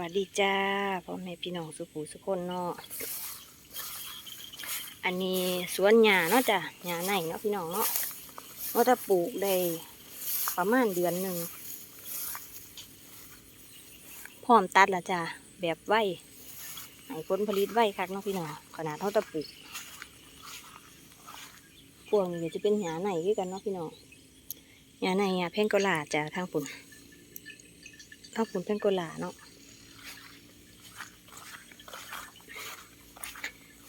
วัสดีจ้าพ่อแม่พี่น้องสุขูสุคนเนาะอันนี้สวนหญ้าเนาะจ้ะหญ้าในเนาะพี่น้องเนาะว่าถ้าปลูกได้ประมาณเดือนหนึ่งพร้อมตัดละจ้ะแบบไวให้ผลผลิตไวคักเนาะพี่น้องขนาดเท่าตะปลูกพวกนี้ก็จะเป็นหญ้าในด้วยกันเนาะพี่น้องหญ้าในหญ้าแพงกะลาจ้ะทางปุ่นทางปุ่นแพงกะลาเนาะ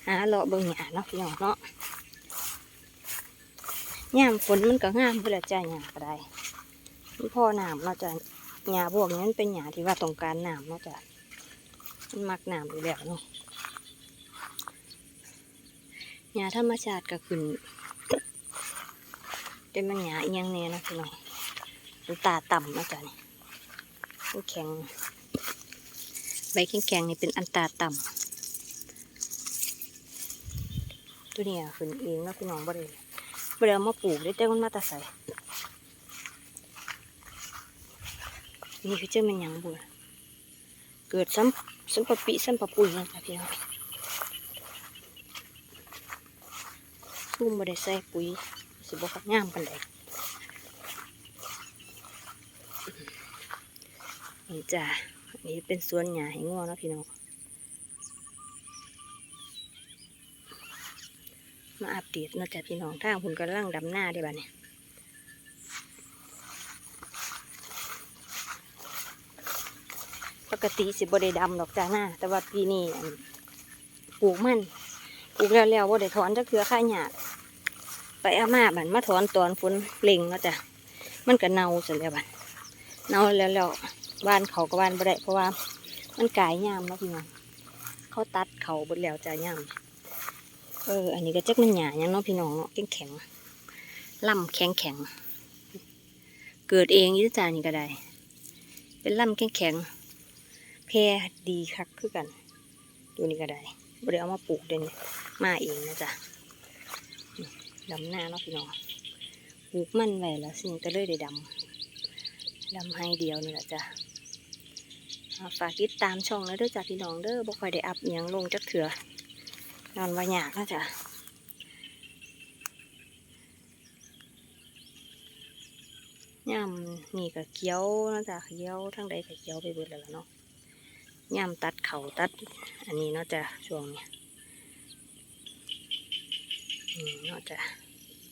หาเลาะเบิ่งหญ้าเนาะพี่น้องเนาะยามฝนมันก็งามเพื่อจ้าหญ้าก็ได้มันพอน้ำเนาะจ้ะหญ้าพวกนี้มันเป็นหญ้าที่ว่าต้องการน้ำเนาะจ้ะมันมักน้ำอยู่แล้วเนาะหญ้าธรรมชาติก็ขึ้นแต่มันหญ้าอียังแน่เนาะพี่น้องมันตาต่ำนาะจ้ะนี่แข็งใบแข็งๆนี่เป็นอันตาต่ำ ตัวเนี้ขึ้นเองเนาะพี่น้องบ่ได้บ่ได้เอามาปลูกได้แต่มันมาต่ใส่นี่คือเจ้ามันหยังบุญเกิดซ้ำซ้ำปะปิซ้ำปะปุยนะจ๊ะพี่น้องซุ่มบ่ได้ใส่ปุ๋ยสิบ่คักงามปานใดนี่จ้ะอันนี้เป็นสวนหญ้าให้งัวนะพี่น้อง มาอัปเดตนะจ๊ะพี่น้องทางคุณกำลังดำหน้าได้บ้าเนี่ยปกติสิบ่ได้ดำดอกจ้าหน้า แต่ว่าปีนี้ปลูกมันปลูกแล้วแล้วบ่ได้ถอนจักเทือข้าหยาดไปเอามาบันมาถอนตอนฝนเล็งนาะจ้ะมันก็เน่าเสร็จแล้วบันเน่าแล้วแล้วบ้านเขาก็บ้านบ่ได้เพราะว่า มันกายยามเนาะพี่น้องเขาตัดเขาบดแล้วจ้ายาม เออ อันนี้ก็จักมันหยาย่างเนาะพี่น้องเนาะแข็งแข็งล่ำแข็งแข็ง เกิดเองยี่จานี่ก็ได้ เป็นล่ำแข็งแข็งแพรดีคักคือกันดูนี่ก็ได้บริเอามาปลูกเดี๋ยวนี้มาเองนะจ๊ะดำหน้าเนาะพี่น้องปลูกมันไว้แล้วสิ่งก็เลยได้ดำดำให้เดียวนี่แหละจ้ะฝากติดตามช่องนะเด้อจ้ะพี่น้องเด้อบ่ค่อยได้อัพยังลงจักเถื่อ นอนว่ายากนะจ๊ะย่ำนี่ก็เกี้ยวนะจ๊ะเกี้ยวทั้งใดก็เกี้ยวไปเบิดแล้วเนาะย่ำตัดเข่าตัด อันนี้เนาะจ๊ะช่วงนี้นี่เนาะจ๊ะ